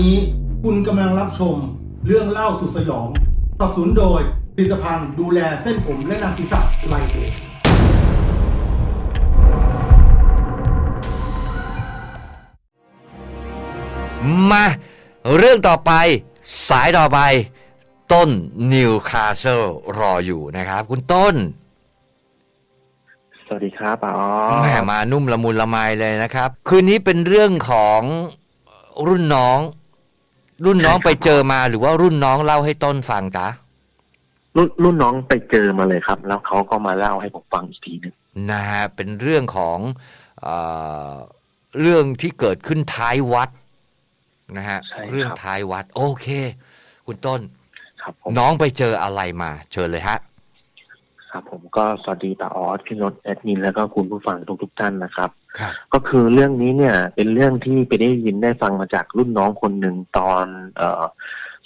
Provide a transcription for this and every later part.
นี้คุณกำลังรับชมเรื่องเล่าสุดสยองสนับสนุนโดยผลิตภัณฑ์ดูแลเส้นผมและหนังศีรษะไลโอมา เรื่องต่อไปสายต่อไป ต้นนิวคาสเซิลรออยู่นะครับ คุณต้น สวัสดีครับป๋าอ๋อแหมมานุ่มละมุนละไมเลยนะครับ คืนนี้เป็นเรื่องของรุ่นน้อง รุ่นน้องไปเจอมาหรือว่ารุ่นน้องเล่าให้ต้นฟังจ๊ะรุ่นรุ่นน้องไปเจอมาเลยครับ แล้วเขาก็มาเล่าให้ผมฟังอีกทีหนึงนะฮะเป็นเรื่องของเออเรื่องที่เกิดขึ้นท้ายวัดนะฮะเรื่องท้ายวัด โอเค คุณต้นครับผมน้องไปเจออะไรมา เชิญเลยฮะครับผมก็สวัสดีป๋าออสพี่นศแอดมินแล้วก็คุณผู้ฟังทุกทุกๆท่านนะครับครับ ก็คือเรื่องนี้เนี่ย เป็นเรื่องที่ไปได้ยินได้ฟังมาจากรุ่นน้องคนหนึ่งตอน เอ่อ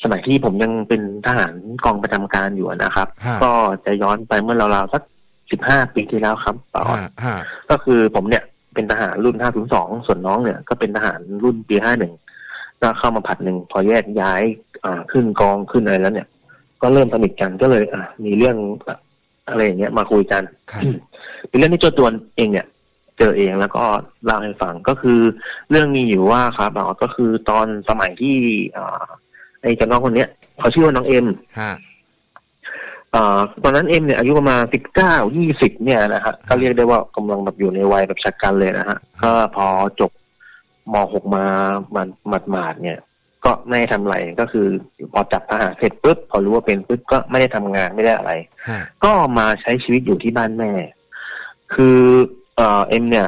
สมัยที่ผมยังเป็นทหารกองประจำการอยู่นะครับฮะก็จะย้อนไปเมื่อราวๆสักสิบห้าปีที่แล้วครับป๋าออสฮะฮะก็คือผมเนี่ยเป็นทหารรุ่น502ส่วนน้องเนี่ย ก็เป็นทหารรุ่นปี51ก็เข้ามาผัดหนึ่งพอแยกย้ายอ่าขึ้นกองขึ้นอะไรแล้วเนี่ย ก็เริ่มสนิทกันก็เลยอะมีเรื่องอะอะไรอย่างเงี้ยมาคุยกันครับเป็นเรื่องที่เจ้าตัวเองเนี่ย เจอเองแล้วก็เล่าให้ฟังก็คือเรื่องมีอยู่ว่าครับอ๋อก็คือตอนสมัยที่อ่าไอ้เจ้าน้องคนเนี้ยเขาชื่อว่าน้องเอ็มฮะอ่าตอนนั้นเอ็มเนี่ยอายุประมาณสิบเก้ายี่สิบเนี่ยนะฮะก็เรียกได้ว่ากำลังแบบอยู่ในวัยแบบชักกันเลยนะฮะก็พอจบมหกมามันหมาดหมาดๆเนี่ย ก็ไม่ได้ทำอะไรก็คือพอจับทหารเสร็จปุ๊บพอรู้ว่าเป็นปุ๊บก็ไม่ได้ทำงานไม่ได้อะไรฮะก็มาใช้ชีวิตอยู่ที่บ้านแม่ คือ เอ่อเอ็มเนี่ย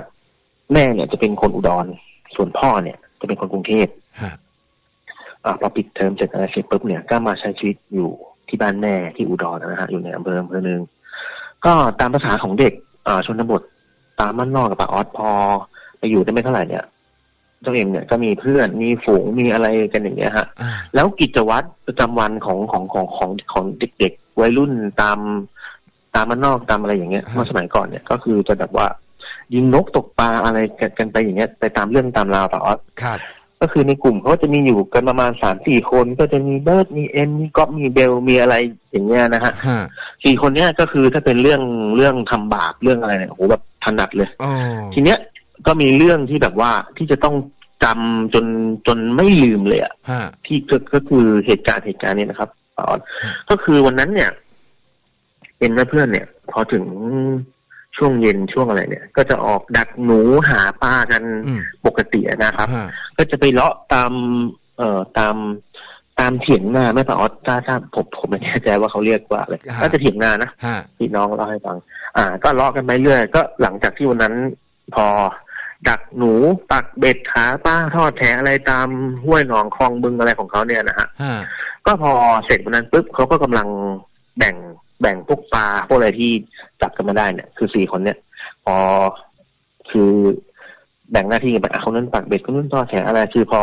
แม่เนี่ยจะเป็นคนอุดร ส่วนพ่อเนี่ย จะเป็นคนกรุงเทพฮะอ่าพอปิดเทอมเสร็จอะไรเสร็จปุ๊บเนี่ยก็มาใช้ชีวิตอยู่ที่บ้านแม่ที่อุดรนะฮะอยู่ในอำเภออำเภอหนึ่งก็ตามภาษาของเด็กอ่าชนบทตามบ้านนอกกับป่าออสพอไปอยู่ได้ไม่เท่าไหร่เนี่ยเจ้าเอ็มเนี่ยก็มีเพื่อนมีฝูงมีอะไรกันอย่างเงี้ยฮะ อ่าแล้วกิจวัตรประจำวันของของของของของเด็กๆวัยรุ่นตาม ตามมันนอกตามอะไรอย่างเงี้ยเมื่อสมัยก่อนเนี่ยก็คือจะแบบว่า ยิงนกตกปลาอะไรกันไปอย่างเงี้ยไปตามเรื่องตามราวป่าออสครับก็คือในกลุ่มเขาก็จะมีอยู่กันประมาณสามสี่คนก็จะมีเบิร์ดมีเอ็มมีก๊อฟมีเบลมีอะไรอย่างเงี้ยนะฮะฮะสี่คนเนี้ยก็คือถ้าเป็นเรื่องเรื่องทำบาปเรื่องอะไรเนี่ยโอ้โหแบบถนัดเลยโอ้ทีเนี้ยก็มีเรื่องที่แบบว่าที่จะต้องจำจนจนไม่ลืมเลยอะฮะที่ก็ก็คือเหตุการณ์เหตุการณ์เนี้นะครับป๋าออสอืมก็คือวันนั้นเนี่ย เป็นแม่เพื่อนเนี่ย พอถึง ช่วงเย็นช่วงอะไรเนี่ย ก็จะออกดักหนูหาปลากันอืมปกติอะนะครับฮะก็จะไปเลาะตามเอ่อตามตามเถียงนาแม่ป๋าออสถ้าถ้าผมผมไม่แน่ใจว่าเขาเรียกว่าอะไรก็จะเถียงนานะฮะพี่น้องเล่าให้ฟัง อ่า ก็เลาะกันไปเรื่อยก็หลังจากที่วันนั้นพอดักหนูปักเบ็ดขาป้าทอดแถอะไรตามห้วยหนองคลองบึงอะไรของเขาเนี่ยนะฮะฮะก็พอเสร็จวันนั้นปุ๊บเขาก็กำลังแบ่ง แบ่งพวกปลาพวกอะไรที่จับกันมาได้เนี่ย คือสี่คนเนี่ยพอคือแบ่งหน้าที่กันไปอะคนนั้นปักเบ็ดคนนั้นทอดแถอะไรคือพอ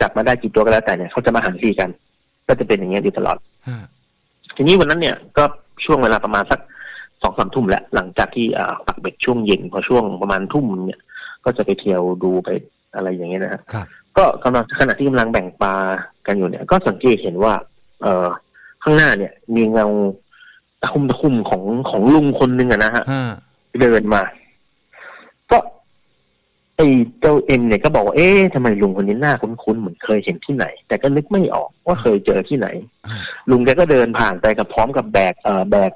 จับมาได้กี่ตัวก็แล้วแต่เนี่ยเขาจะมาหารทีกัน ก็จะเป็นอย่างเงี้ยอยู่ตลอดฮะทีนี้วันนั้นเนี่ยก็ช่วงเวลาประมาณสักสองสามทุ่มแหละหลังจากที่อ่าปักเบ็ดช่วงเย็นพอช่วงประมาณทุ่มเนี่ย ก็จะไปเที่ยวดูไปอะไรอย่างเงี้ยนะฮะครับก็กำลังขณะที่กำลังแบ่งปลากันอยู่เนี่ย ก็สังเกตเห็นว่า เอ่อข้างหน้าเนี่ย มีเงาตะคุ่มตะคุ่มของของลุงคนหนึ่งอะนะฮะฮะเดินมา ก็ไอ้เจ้าเอ็มเนี่ยก็บอกว่าเอ๊ะทำไมลุงคนนี้หน้าคุ้นๆเหมือนเคยเห็นที่ไหน แต่ก็นึกไม่ออกว่าเคยเจอที่ไหนฮะลุงแกก็เดินผ่านไปกับพร้อมกับแบกเอ่อแบก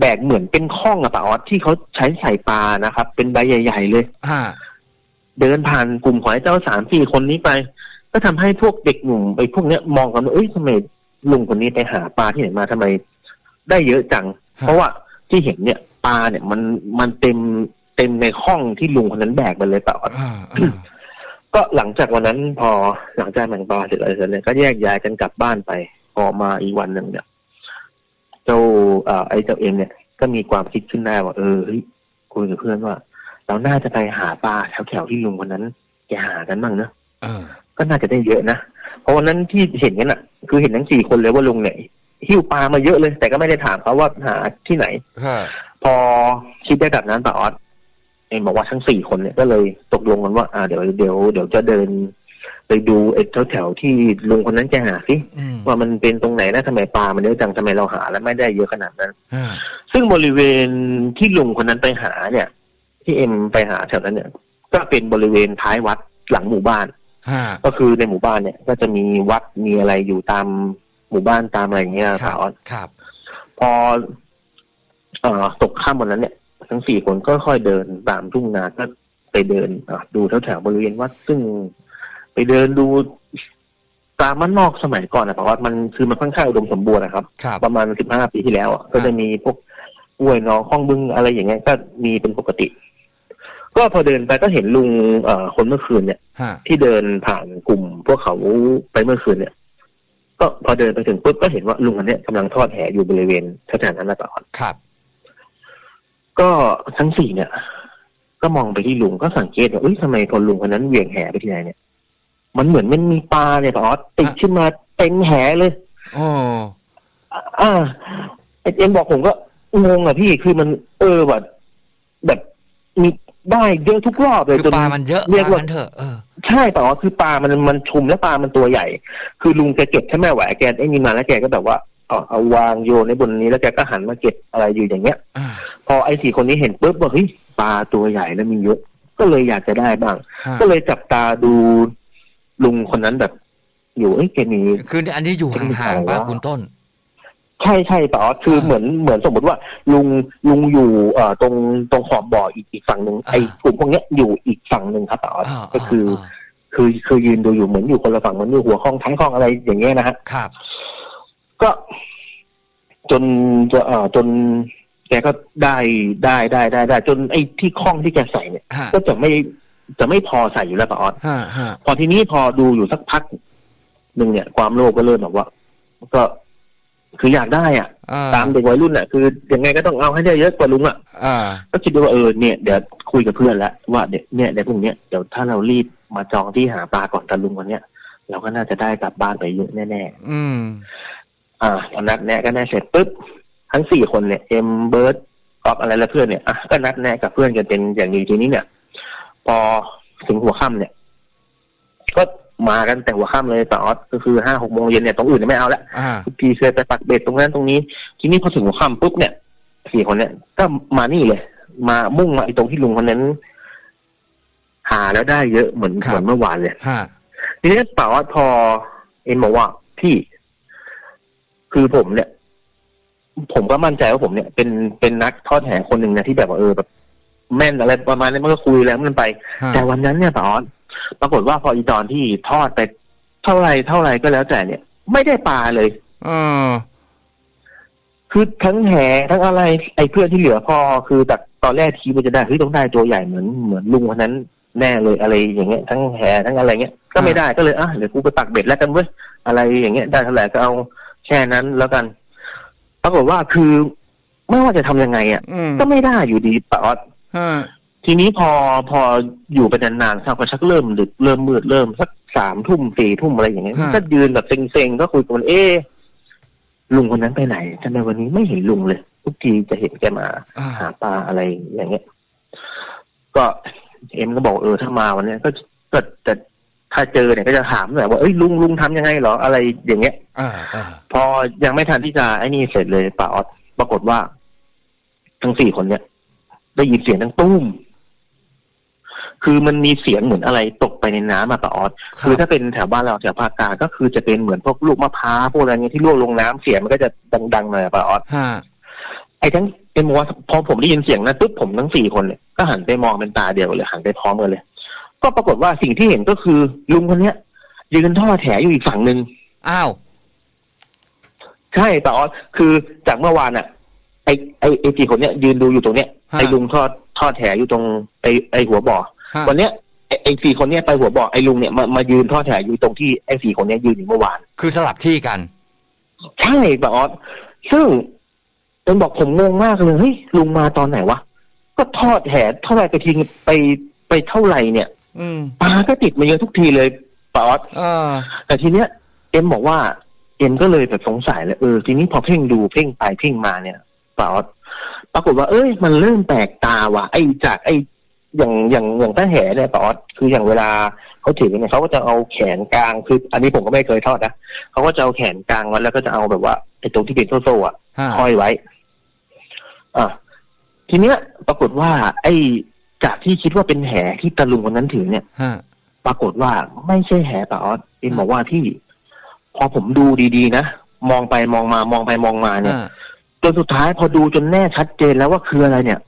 แบกเหมือนเป็นข้องอะปะออสที่เขาใช้ใส่ปลานะครับ เป็นใบใหญ่ ๆ เลยฮะเดินผ่านกลุ่มของไอ้เจ้าสามสี่คนนี้ไป ก็ทำให้พวกเด็กหนุ่มไอ้พวกเนี้ยมองกันว่าเอ้ยทำไมลุงคนนี้ไปหาปลาที่ไหนมาทำไม ได้เยอะจัง เพราะว่าที่เห็นเนี่ยปลาเนี่ยมันมันเต็มเต็มในห้องที่ลุงคนนั้นแบกไปเลยเปล่าอ่าอ่าก็หลังจากวันนั้นพอหลังจากแบ่งปลาเสร็จอะไรเสร็จเนี่ยก็แยกย้ายกันกลับบ้านไป พอมาอีกวันหนึ่งเนี่ยเจ้าเอ่อไอ้เจ้าเอ็มเนี่ย ก็มีความคิดขึ้นได้ว่าเออเฮ้ยคุยกับเพื่อนว่า เราน่าจะไปหาปลาแถวๆที่ลุงคนนั้นแกหากันบ้างเนอะเออก็น่าจะได้เยอะนะเพราะวันนั้นที่เห็นกันอะ คือเห็นทั้งสี่คนเลยว่าลุงเนี่ย หิ้วปลามาเยอะเลย แต่ก็ไม่ได้ถามเขาว่าหาที่ไหนฮะพอคิดได้แบบนั้นป้าออสเองบอกว่าทั้งสี่คนเนี่ยก็เลยตกลงกันว่า อ่าเดี๋ยวเดี๋ยวเดี๋ยวจะเดินไปดูไอ้แถวๆที่ลุงคนนั้นแกหาสิอืมว่ามันเป็นตรงไหนนะทำไมปลามันเยอะจังทำไมเราหา แล้วไม่ได้เยอะขนาดนั้นอ่าซึ่งบริเวณที่ลุงคนนั้นไปหาเนี่ย ที่เอ็มไปหาแถวนั้นเนี่ย ก็เป็นบริเวณท้ายวัดหลังหมู่บ้านฮะก็คือในหมู่บ้านเนี่ย ก็จะมีวัดมีอะไรอยู่ตาม หมู่บ้านตามอะไรอย่างเงี้ยครัป่าบออสครับ พอเอ่อตกค่ำวันนั้นเนี่ย ทั้งสี่คนก็ค่อยเดินตามทุ่งนาก็ไปเดินอะดูแถวแถวๆบริเวณวัดซึ่ง ไปเดินดูตามมันนอกสมัยก่อนนะป่าออสมันคือมันค่อนข้างอุดมสมบูรณ์นะครับครับประมาณสิบห้าปีที่แล้วอะก็จะมีพวกห้วยหนองคลองบึงอะไรอย่างเงี้ยก็มีเป็นปกติ ก็พอเดินไปก็เห็นลุงเอ่อคนเมื่อคืนเนี่ยฮะที่เดินผ่านกลุ่มพวกเขาไปเมื่อคืนเนี่ย ก็พอเดินไปถึงปุ๊บก็เห็นว่าลุงคนเนี้ยกำลังทอดแหอยู่บริเวณแถวๆนั้นนะต่อครับ ก็ทั้งสี่เนี่ย ก็มองไปที่ลุงก็สังเกตว่าเอ้ยทำไมพอลุงคนนั้นเหวี่ยงแหไปที่ไหนเนี่ย มันเหมือนมันมีปลาเนี่ยต่อติดขึ้นมาเต็มแหเลยโอ้อ่าไอเอ็มบอกผมก็งงอะพี่คือมัน เออแบบแบบมี ได้เยอะทุกรอบเลยคือจนปลามันเยอะเรียกว่ามันเถอะเออ ใช่แต่ว่าคือปลามันมันชุมแล้วปลามันตัวใหญ่ คือลุงแกเก็บใช่ไหมแหวแกไอ้นี่มาแล้วแกก็แบบว่าเอาเอาวางโยนในบนนี้แล้วแกก็หันมาเก็บอะไรอยู่อย่างเงี้ย อ่าพอไอ้สี่คนนี้เห็นปุ๊บว่าเฮ้ยปลาตัวใหญ่แล้วมีเยอะก็เลยอยากจะได้บ้าง ฮะก็เลยจับตาดูลุงคนนั้นแบบ อยู่เอ้ยแกมี คืออันนี้อยู่ห่างๆป่ะคุณต้น ใช่ใช่ต่อคืออ่าเหมือนเหมือนสมมติว่า ลุงลุงอยู่เอ่อตรงตรงขอบบ่ออีกอีกฝั่งหนึ่งอ่าไอ้กลุ่มพวกเนี้ยอยู่อีกฝั่งหนึ่งครับต่ออ่าก็คืออคือคือยืนดูอยู่เหมือนอยู่คนละฝั่งเหมือนอยู่หัวข้องท้ายข้องอะไรอย่างเงี้ยนะฮะครับ ก็จนจะเอ่อจนแกก็ได้ได้ได้ได้ได้ จนไอ้ที่ข้องที่แกใส่เนี่ย ฮะ ก็จะไม่จะไม่พอใส่อยู่แล้วต่อออสฮะฮะพอทีนี้พอดูอยู่สักพักหนึ่งเนี่ย ความโลภก็เริ่มแบบว่า ก็ คืออยากได้อะอ่าตามเด็กวัยรุ่นอะ คือยังไงก็ต้องเอาให้ได้เยอะกว่าลุงอะอ่าก็คิดดูว่าเออเนี่ยเดี๋ยวคุยกับเพื่อนแล้วว่าเดี๋ยวเนี่ยเดี๋ยวพรุ่งเนี้ยเดี๋ยวถ้าเรารีบมาจองที่หาปลาก่อนตะลุงวันเนี้ยเราก็น่าจะได้กลับบ้านไปเยอะแน่ๆอืม อ่าตอนนัดแนะก็แน่เสร็จปุ๊บทั้งสี่คนเนี่ยเอ็มเบิร์ดกอฟอะไรและเพื่อนเนี่ยอะก็นัดแนะกับเพื่อนกันเป็นอย่างดีทีนี้เนี่ย พอถึงหัวค่ำเนี่ยก็ มากันแต่หัวค่ำเลยต่ออสก็คือห้าหกโมงเย็นเนี่ยตรงอื่นเนี่ยไม่เอาละอ่าทุกทีเคยไปปักเบ็ดตรงนั้นตรงนี้ ทีนี้พอถึงหัวค่ำปุ๊บเนี่ยสี่คนเนี่ยก็มานี่เลย มามุ่งมาไอ้ตรงที่ลุงคนนั้น หาแล้วได้เยอะเหมือนครับเหมือนเมื่อวานเลยฮะทีนี้ต่อว่าพอเอ็มบอกว่าพี่ คือผมเนี่ย ผมก็มั่นใจว่าผมเนี่ย เป็นเป็นนักทอดแหคนหนึ่งนะที่แบบว่าเออแบบแม่นอะไรประมาณนี้มันก็คุยแล้วมันไปฮะแต่วันนั้นเนี่ยต่ออน ปรากฏว่าพออีตอนที่ทอดไปเท่าไรเท่าไรก็แล้วแต่เนี่ย ไม่ได้ปลาเลยเออคือทั้งแหทั้งอะไร ไอ้เพื่อนที่เหลือพอคือจากตอนแรกทีมันจะได้เฮ้ยต้องได้ตัวใหญ่เหมือนเหมือนลุงคนนั้นแน่เลยอะไรอย่างเงี้ยทั้งแหทั้งอะไรเงี้ยก็ไม่ได้ก็เลยอะเดี๋ยวกูไปปักเบ็ดแล้วกันเว้ยอะไรอย่างเงี้ยได้เท่าไหร่ก็เอาแค่นั้นแล้วกัน ปรากฏว่าคือไม่ว่าจะทำยังไงอะอืมก็ไม่ได้อยู่ดีปะออดฮะ ทีนี้พอพออยู่ไปนานๆสักพักชักเริ่มดึกเริ่มมืดเริ่มสักสามทุ่มสี่ทุ่มอะไรอย่างเงี้ยฮะ ก็ยืนแบบเซ็งๆก็คุยกันเอ๊ะลุงคนนั้นไปไหนทำไมวันนี้ไม่เห็นลุงเลย ทุกทีจะเห็นแกมา อ่าหาปลาอะไรอย่างเงี้ย ก็เอ็มก็บอกเออถ้ามาวันเนี้ยก็ก็แต่ถ้าเจอเนี่ยก็จะถามแบบว่าเอ้ยลุงลุงทำยังไงเหรออะไรอย่างเงี้ย อ่าอ่าพอยังไม่ทันที่จะไอ้นี่เสร็จเลยป่าออดปรากฏว่า ทั้งสี่คนเนี่ย ได้ยินเสียงทั้งตุ้ม คือมันมีเสียงเหมือนอะไรตกไปในน้ำอะป่าออดคือถ้าเป็นแถวบ้านเราแถวภาคกลางก็คือจะเป็นเหมือนพวกลูกมะพร้าวพวกอะไรเงี้ยที่ร่วงลงน้ำเสียงมันก็จะดังๆหน่อยอะป่าออดฮะไอ้ทั้งเอ็มบอกว่าพอผมได้ยินเสียงนั้นปุ๊บผมทั้งสี่คนเนี่ยก็หันไปมองเป็นตาเดียวเลยหันไปพร้อมกันเลย ก็ปรากฏว่าสิ่งที่เห็นก็คือลุงคนเนี้ยยืนทอดแถอยู่อีกฝั่งหนึ่งอ้าวใช่แต่ออสคือจากเมื่อวานอะไอไอไอสี่คนเนี้ยยืนดูอยู่ตรงเนี้ยฮะไอลุงทอดทอดแถอยู่ตรงไอไอหัวบ่อฮะ วันเนี้ยไอไอสี่คนเนี้ยไปหัวบ่อไอลุงเนี่ยมามายืนทอดแถอยู่ตรงที่ไอสี่คนเนี้ยยืนอยู่เมื่อวาน คือสลับที่กัน ใช่แต่ออสซึ่งเป็นบอกผมงงมากเลยเฮ้ยลุงมาตอนไหนวะก็ทอดแถเท่าไหร่ไปทิ้งไปไปเท่าไหร่เนี่ย อืมปลาก็ติดมาเยอะทุกทีเลยปออสเออแต่ทีเนี้ยเอ็มบอกว่าเอ็มก็เลยแบบสงสัยเลยเออทีนี้พอเพ่งดูเพ่งไปเพ่งมาเนี่ยปออสปรากฏว่า เอ้ย มันเริ่มแปลกตาว่ะไอ้จากไอ้ อย่างอย่างอย่างถ้าแห่เนี่ยต่อดคืออย่างเวลาเขาถือเนี่ยเขาก็จะเอาแขนกลางคือ อันนี้ผมก็ไม่เคยทอดนะเขาก็จะเอาแขนกลางไว้แล้วก็จะเอาแบบว่าไอ้ตรงที่เป็นโซ่ๆอะฮะห้อยไว้ อะทีเนี้ย ปรากฏว่า ไอ้จากที่คิดว่าเป็นแหที่ตะลุงคนนั้นถือเนี่ยฮะปรากฏว่าไม่ใช่แหป่าออสเอ็นบอกว่าที่ พอผมดูดีๆนะมองไปมองมามองไปมองมาเนี่ยฮะจนสุดท้ายพอดูจนแน่ชัดเจนแล้วว่าคืออะไรเนี่ย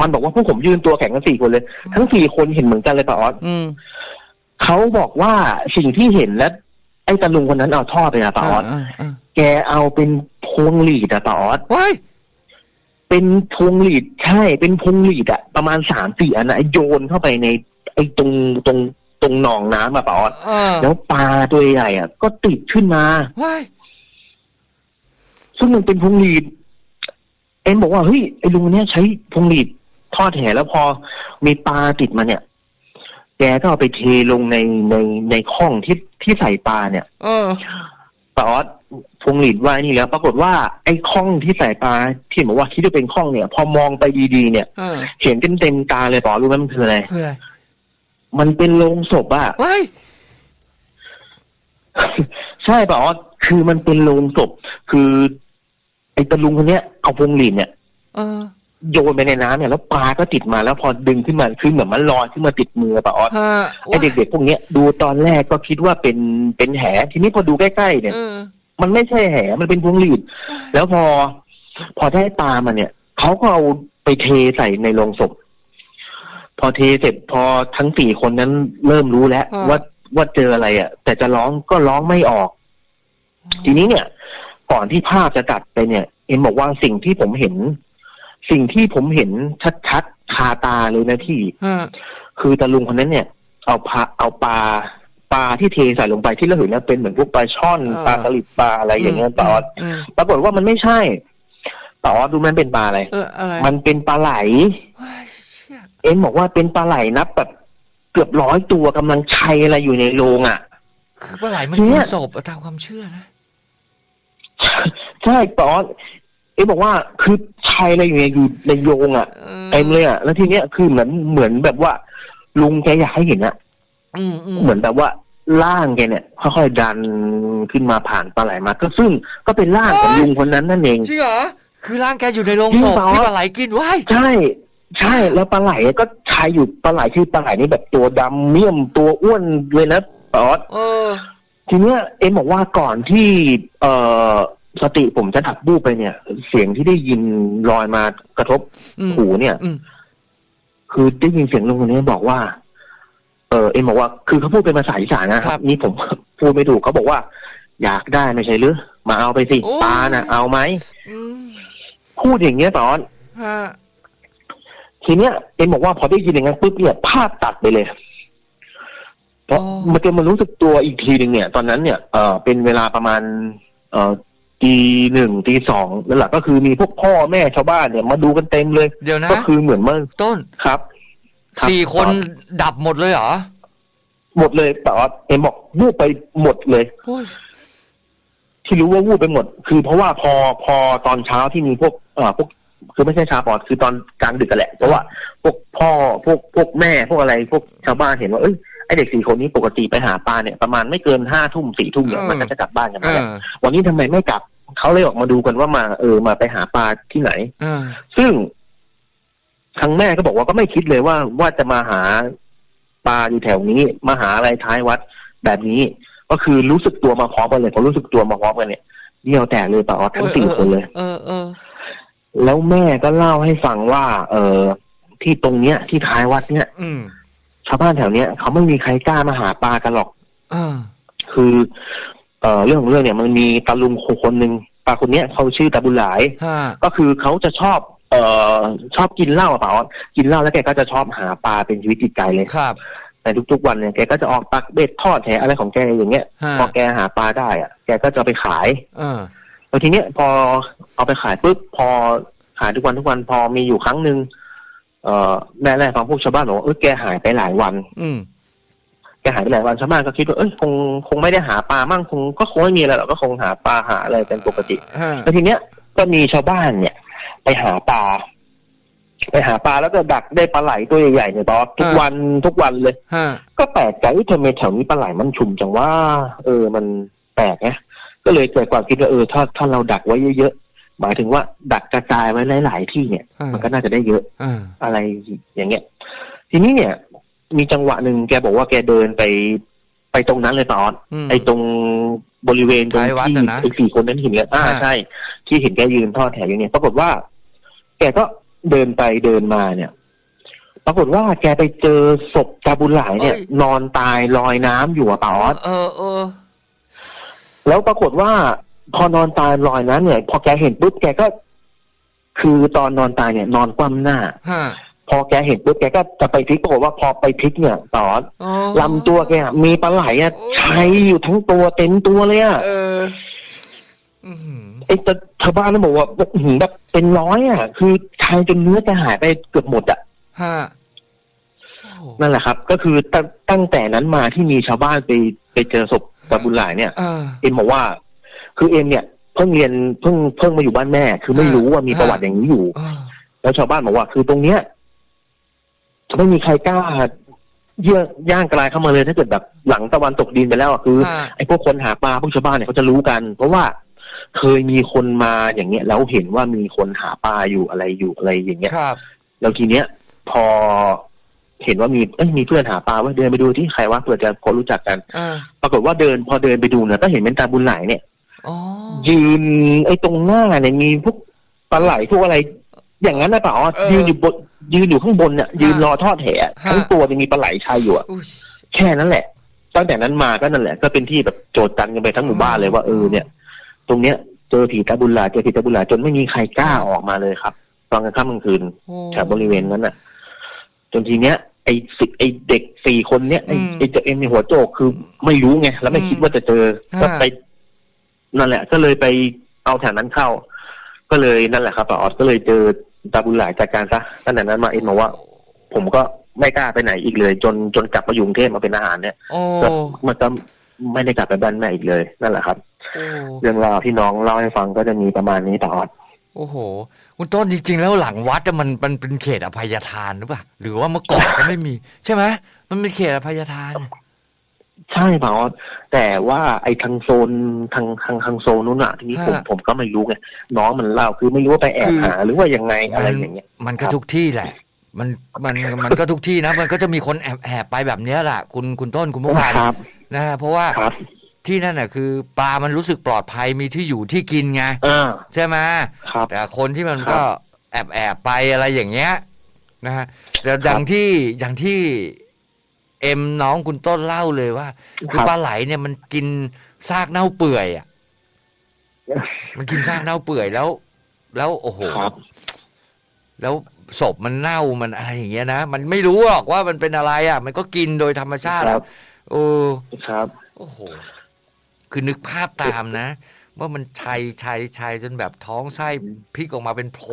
มันบอกว่าพวกผมยืนตัวแข็งกันสี่คนเลย ทั้งสี่คนเห็นเหมือนกันเลยป่าออสอืมเขาบอกว่าสิ่งที่เห็นและไอ้ตะลุงคนนั้นเอาท่อไปอะป่าออสาอ่าแกเอาเป็นพวงหลีดอะป่าออสว้ายเป็นพวงหลีดใช่เป็นพวงหลีดอะประมาณสามสี่อันนะโยนเข้าไปในไอ้ตรงตรงตรงหนองน้ำอะป่าออสเออแล้วปลาตัวใหญ่อะก็ติดขึ้นมา ว้ายซึ่งมันเป็นพวงหลีด เอ็มบอกว่าเฮ้ยไอ้ลุงคนเนี้ยใช้พวงหลีดทอดแหแล้วพอมีปลาติดมาเนี่ย แกก็เอาไปเทลงในในในข้องที่ที่ใส่ปลาเนี่ย เออปาออสพวงหลีดไว้นี่แล้ว ปรากฏว่าไอ้ข้องที่ใส่ปลาที่บอกว่าคิดว่าเป็นข้องเนี่ย พอมองไปดีๆ เนี่ย เออเห็นเต็มเต็มๆตาเลยปอรู้ไหมมันคืออะไรเพื่ออะไรมันเป็นโลงศพอะ ว้ายใช่ปาออสคือมันเป็นโลงศพ คือ ไอ้ตะลุงคนเนี้ย เอาพวงหลีดเนี่ยเออโยนไปในน้ำเนี่ยแล้วปลาก็ติดมาแล้วพอดึงขึ้นมาคือเหมือนมันลอยขึ้นมาติดมือปะออสฮะไอเด็กๆพวกเนี้ยดูตอนแรกก็คิดว่าเป็นเป็นแหทีนี้พอดูใกล้ๆเนี่ยเออมันไม่ใช่แหมันเป็นพวงหลีด แล้วพอ พอได้ปลามาเนี่ยเขาก็เอาไปเทใส่ในโลงศพ พอเทเสร็จพอทั้งสี่คนนั้นเริ่มรู้แล้วอ่าว่าว่าเจออะไรอะ่ะ แต่จะร้องก็ร้องไม่ออก ทีนี้เนี่ย ก่อนที่ภาพจะตัดไปเนี่ย เอ็มบอกว่าสิ่งที่ผมเห็น สิ่งที่ผมเห็นชัดๆคาตาเลยนะพี่ฮะคือตาลุงคนนั้นเนี่ย เอาพาเอาปลาปลาที่เทใส่ลงไปที่เราเห็นนั้นเป็นเหมือนพวกปลาช่อนอ่าปลาสลิดปลาอะไรอย่างเงี้ยปาออสอืมปรากฏว่ามันไม่ใช่ปาออสดูมันเป็นปลาอะไรเอออะไรมันเป็นปลาไหลว้ายเชี่ยเอ็มบอกว่าเป็นปลาไหลนับแบบเกือบร้อยตัวกำลังชัยอะไรอยู่ในโรงอะคือปลาไหลมันเนี่กินยศพอะตามความเชื่อนะใช่ปาออส เอ็มบอกว่าคือชัยอะไรอยู่ในอยู่ในโรงอะเต็มเลยอะแล้วทีเนี้ยคือเหมือนเหมือนแบบว่า ลุงแกอยากให้เห็นอะอืมอืมเหมือนแบบว่าร่างแกเนี่ยค่อยๆดันขึ้นมาผ่านปลาไหลมา ก็ซึ่งก็เป็นร่างของลุงคนนั้นนั่นเองจริงเหรอคือร่างแกอยู่ในโรงจริงศพเปล่าที่ปลาไหลกินว้ายใช่ ใช่แล้วปลาไหลก็ชายอยู่ปลาไหลคือปลาไหลนี่แบบตัวดำเมี่ยมตัวอ้วนเลยนะปอดเออทีเนี้ยเอ็มบอกว่าก่อนที่ เอ่อ สติผมจะดับบูบไปเนี่ย เสียงที่ได้ยินลอยมากระทบอืมหูเนี่ยอืมคือได้ยินเสียงลุงคนนี้บอกว่า เออเอ็มบอกว่า คือเขาพูดเป็นภาษาอีสานนะครับ นี่ผมพูดไม่ถูกเขาบอกว่า อยากได้ไม่ใช่หรือ มาเอาไปสิโอ้ ปลาน่ะ เอาไหมอืมพูดอย่างเงี้ยตอน ฮะทีเนี้ยเอ็มบอกว่าพอได้ยินอย่างนั้นปุ๊บเนี่ยภาพตัดไปเลย เพราะมันจะมารู้สึกตัวอีกทีหนึ่งเนี่ย ตอนนั้นเนี่ยเออเป็นเวลาประมาณ เอ่อ ตีหนึ่งตีสองนั่นแหละก็คือมีพวกพ่อแม่ชาวบ้านเนี่ยมาดูกันเต็มเลย เดี๋ยวนะ ก็คือเหมือนเมื่อต้นครับรับสี่คนดับหมดเลยเหรอหมดเลยแต่ว่าเอ็มบอกวูบไปหมดเลย โอ้ยที่รู้ว่าวูบไปหมด คือเพราะว่าพอพอตอนเช้าที่มีพวกเอ่อพวกคือไม่ใช่เช้าปอดคือตอนกลางดึกกันแหละเพราะว่าพวกพ่อพวกพวกแม่พวกอะไรพวกชาวบ้านเห็นว่าเอ้ย ไอเด็กสี่คนนี้ปกติไปหาปลาเนี่ยประมาณไม่เกินห้าทุ่มสี่ทุ่มเนี่ยมันก็จะกลับบ้านกันเอมาแล้วอวันนี้ทำไมไม่กลับเขาเลยออกมาดูกันว่ามาเออมาไปหาปลาที่ไหนเออซึ่งทางแม่ก็บอกว่าก็ไม่คิดเลยว่าว่าจะมาหาปลาอยู่แถวนี้มาหาอะไรท้ายวัดแบบนี้ ก็คือรู้สึกตัวมาพร้อมกันเลยพอรู้สึกตัวมาพร้อมกันเนี่ยเดี่ยวแตกเลยปะออสทั้งสี่คนเลยเออเออแล้วแม่ก็เล่าให้ฟังว่า เออที่ตรงเนี้ยที่ท้ายวัดเนี่ย อืม ชาวบ้านแถวเนี้ยเขาไม่มีใครกล้ามาหาปลากันหรอกเออคือเอ่อเรื่องของเรื่องเนี่ยมันมีตาลุงคนหนึ่งปลาคนเนี้ยเขาชื่อตาบุญหลายฮะก็คือเขาจะชอบ เอ่อชอบกินเหล้าอะเปล่ากินเหล้าแล้วแกก็จะชอบหาปลาเป็นชีวิตจิตใจเลยครับในทุกๆวันเนี่ยแกก็จะออกตักเบ็ดทอดแหอะไรของแกอย่างเงี้ยฮะพอแกหาปลาได้อะแกก็จะเอาไปขายเออแล้วทีเนี้ยพอเอาไปขายปุ๊บพอขายทุกวันทุกวันพอมีอยู่ครั้งหนึ่ง เอ่อแม่แรกฟังพวกชาวบ้านบอกว่าเออแกหายไปหลายวัน อืมแกหายไปหลายวันชาวบ้านก็คิดว่าเอ้ยคงคงไม่ได้หาปลามั่งคงก็คงไม่มีอะไรหรอกก็คงหาปลาหาอะไรเป็นปกติฮะแล้วทีเนี้ยก็มีชาวบ้านเนี่ย ไปหาปลาไปหาปลาแล้วก็ดักได้ปลาไหลตัวใหญ่ๆเนี่ยตอนทุกอ่าวันทุกวันเลย ฮะก็แปลกใจว่าทำไมแถวนี้ปลาไหลมันชุมจังว่า เออมันแปลกไงก็เลยเกิดความคิดว่าเออถ้าถ้าเราดักไว้เยอะๆ หมายถึงว่าดักกระจายไว้หลาย ๆ ที่เนี่ยอ่ามัมันก็น่าจะได้เยอะอ่าอะไรอย่างเงี้ย ทีนี้เนี่ย มีจังหวะหนึ่งแกบอกว่าแกเดินไปไปตรงนั้นเลยป่ะออสมไอ้ตรงบริเวณตรงท้ายวัดที่น่ะนะไอ้สี่คนนั้นเห็นกันอ่าอ่าใช่ ที่เห็นแกยืนทอดแถวอยู่เนี่ยปรากฏว่า แกก็เดินไปเดินมาเนี่ย ปรากฏว่าแกไปเจอศพจาบุญหลายเนี่ย นอนตายลอยน้ำอยู่อะป่าออสเออเออแล้วปรากฏว่า พอนอนตายลอยน้ำเนี่ย พอแกเห็นปุ๊บแกก็ คือตอนนอนตายเนี่ย นอนคว่ำหน้าฮะพอแกเห็นปุ๊บแกก็จะไปพลิกปรากฏว่าพอไปพลิกเนี่ยต่ออ๋อลำตัวแกอะมีปลาไหลอะโอ้ชัยอยู่ทั้งตัวเต็มตัวเลยอะเอออื้อหือไอ้แต่ชาวบ้านนั่นบอกว่าอื้อหือแบบเป็นร้อยอะคือชัยจนเนื้อแกหายไปเกือบหมดอะฮะโอ้โหนั่นแหละครับ ก็คือตั้งตั้งแต่นั้นมาที่มีชาวบ้านไปไปเจอศพตาบุญหลายเนี่ยเออเอ็มบอกว่า คือเอ็มเนี่ยเพิ่งเรียนเพิ่งเพิ่งมาอยู่บ้านแม่ คือไม่รู้ว่ามีประวัติอย่างนี้อยู่เออแล้วชาวบ้านบอกว่า คือตรงเนี้ยจะไม่มีใครกล้าเยื่อย่างกลายเข้ามาเลยถ้าเกิดแบบหลังตะวันตกดินไปแล้วอะคือฮะไอ้พวกคนหาปลาพวกชาวบ้านเนี่ยเขาจะรู้กัน เพราะว่าเคยมีคนมาอย่างเงี้ยแล้วเห็นว่ามีคนหาปลาอยู่อะไรอยู่อะไรอย่างเงี้ยครับ แล้วทีเนี้ย พอเห็นว่ามีเอ้ยมีเพื่อนหาปลาว่าเดินไปดูที่ใครว่าเผื่อจะคนรู้จักกันเออปรากฏว่าเดินพอเดินไปดูเนี่ยก็เห็นเป็นตาบุญหลายเนี่ย อ๋อยืนไอ้ตรงหน้าเนี่ยมีพวกปลาไหลพวกอะไร อย่างนั้นนะเปล่าอ๋อเออยืนอยู่บนยืนอยู่ข้างบนเนี่ยยืนรอทอดแหฮะ ทั้งตัวจะมีปลาไหลชายอยู่อะอุ้ย แค่นั้นแหละ ตั้งแต่นั้นมาก็นั่นแหละ ก็เป็นที่แบบโจทย์จันกันไปทั้งหมู่บ้านเลยว่าเออเนี่ย ตรงเนี้ยเจอผีตาบุญหลาเจอผีตาบุญหลาจนไม่มีใครกล้าออกมาเลยครับตอนกลางค่ำกลางคืน โอ้ แถวบริเวณนั้นน่ะ จนทีเนี้ยไอ้สิไอ้เด็กสี่คนเนี้ยไอ้อืมไอ้เจ้าเอ็มในหัวโจกคือไม่รู้ไงแล้วไม่อืมคิดว่าจะเจอฮะก็ไป นั่นแหละ ก็เลยไปเอาแถวนั้นเข้า ก็เลยนั่นแหละครับป้าออดก็เลยเจอตาบุญหลายจัดการซะตั้งแต่นั้นมาเอ็มบอกว่า ผมก็ไม่กล้าไปไหนอีกเลย จนจนกลับมาอยู่กรุงเทพมาเป็นอาหารเนี่ยโอ้ก็มันก็ไม่ได้กลับไปบ้านแม่อีกเลย นั่นแหละครับโอ้เรื่องราวที่น้องเล่าให้ฟังก็จะมีประมาณนี้ป้าออดโอ้โห คุณต้นจริง ๆ แล้วหลังวัดอะมันมันเป็นเขตอภัยทานหรือเปล่าหรือว่าเมื่อก่อนก็ไม่มี ใช่ไหมมันเป็นเขตอภัยทาน ใช่ป้าออดแต่ว่าไอ้ทางโซนทางทางทางโซนนู้นอะทีนี้ผมฮะ ผมก็ไม่รู้ไงน้องมันเล่าคือไม่รู้ว่าไปแอบคือหาหรือว่ายังไงอะไรอย่างเงี้ย มันก็ครับทุกที่แหละ มันมันมันก็ทุกที่นะ มันก็จะมีคนแอบแอบไปแบบเนี้ยแหละคุณคุณต้นคุณผู้ฟังครับ นะฮะเพราะว่าครับที่นั่นน่ะคือปลามันรู้สึกปลอดภัยมีที่อยู่ที่กินไงอ่าใช่ไหมครับ แต่คนที่มันครับก็แอบแอบไปอะไรอย่างเงี้ยนะฮะแต่อย่างที่อย่างที่เอ็มน้องคุณต้นเล่าเลยว่าคือปลาไหลเนี่ยมันกินซากเน่าเปื่อยอะมันกินซากเน่าเปื่อยแล้ว แล้วโอ้โหครับแล้วศพมันเน่ามันอะไรอย่างเงี้ยนะมันไม่รู้หรอกว่ามันเป็นอะไรอะ มันก็กินโดยธรรมชาติครัอะบโอ้ครับ โอ้โหคือนึกภาพตามนะว่ามันชัยชัยชัยจนแบบท้องไส้พลิกออกมาเป็นโพร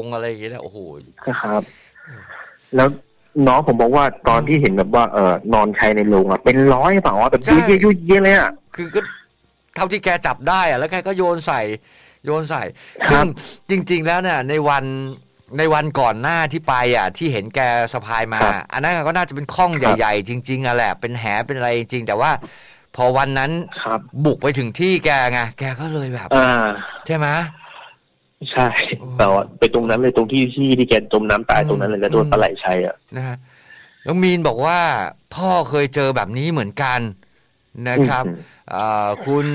งอะไรอย่างเงี้ยนะโอ้โหครับ แล้ว น้องผมบอกว่าตอนที่เห็นแบบว่าเออนอนชัยในโรงอะเป็นร้อยเปล่าแบบใช่ ยุ่ยยุ่ยๆๆเลยอะ คือก็เท่าที่แกจับได้อะแล้วแกก็โยนใส่ โยนใส่ครัซึ่งบ จริง ๆ แล้วเนี่ยในวันในวันก่อนหน้าที่ไปอะที่เห็นแกสะพายมา ครับอันนั้นก็น่าจะเป็นข้องครับใหญ่ ๆ จริงๆอะแหละเป็นแหเป็นอะไรจริงๆแต่ว่า พอวันนั้นครับ บุกไปถึงที่แกไงแกก็เลยแบบ อ่า ใช่ไหม ใช่แต่ว่าไปตรงนั้นเลยตรงที่ที่ที่แกจมน้ำตายตรงนั้นเลยแล้วโดนปลาไหลชัยอะนะฮะน้องมีนบอกว่าพ่อเคยเจอแบบนี้เหมือนกันนะครับอืมเอ่อคุณ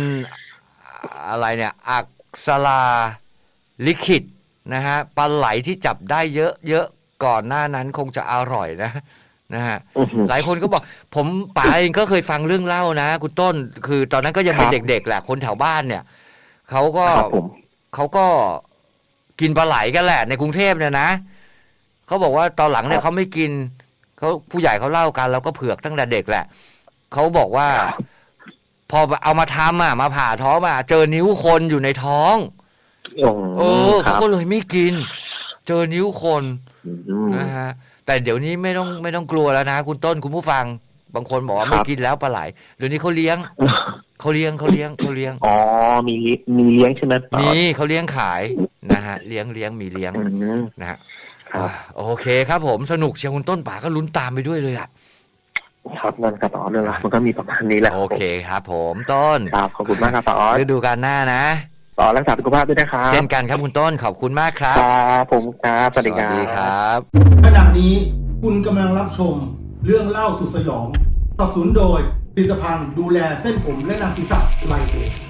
อะไรเนี่ย อักษราลิขิตนะฮะปลาไหลที่จับได้เยอะๆก่อนหน้านั้นคงจะอร่อยนะนะฮะอื้อหือหลายคนก็บอก ผมป๋าเองก็เคยฟังเรื่องเล่านะคุณต้น คือตอนนั้นก็ยังเป็นครับเด็กๆแหละคนแถวบ้านเนี่ยเขาก็ครับผมเขาก็ กินปลาไหลกันแหละในกรุงเทพเนี่ยนะเขาบอกว่าตอนหลังเนี่ยครับเขาไม่กินเขาผู้ใหญ่เขาเล่ากันเราก็เผือกตั้งแต่เด็กแหละเขาบอกว่า พอเอามาทำอะ มาผ่าท้องมาเจอนิ้วคนอยู่ในท้องอืมเออคเขารับก็เลยไม่กิน เจอนิ้วคนอืมนะฮะแต่เดี๋ยวนี้ไม่ต้องไม่ต้องกลัวแล้วนะคุณต้นคุณผู้ฟัง บางคนบอกว่าครับไม่กินแล้วปลาไหลเดี๋ยวนี้เขาเลี้ยงเขาเลี้ยงเขาเลี้ยงเขาเลี้ยง อ๋อ มีเลี้ยมีเลี้ยงใช่ไหมป๋ามีเขาเลี้ยงขาย นะฮะเลี้ยงเลี้ยงมีเลี้ยงอืมนะฮะครับโอเคครับผมสนุกเชียวคุณต้นป่าก็ลุ้นตามไปด้วยเลยอะครับนั่นครับต่อเรื่องราวมันก็มีประมาณนี้แหละโอเคครับ ผมต้นครับขอบคุณมากครับต่อออสฤดูกาลหน้านะต่อรักษาสุขภาพด้วยนะครับเช่นกันครับคุณต้นขอบคุณมากครับครับผมครับสวัสดีครัสวัสดีคบรับขณะนี้คุณกำลังรับชมเรื่องเล่าสุดสยองสนับสนุนโดยผลิตภัณฑ์ดูแลเส้นผมและหนังศีรษะไลโอ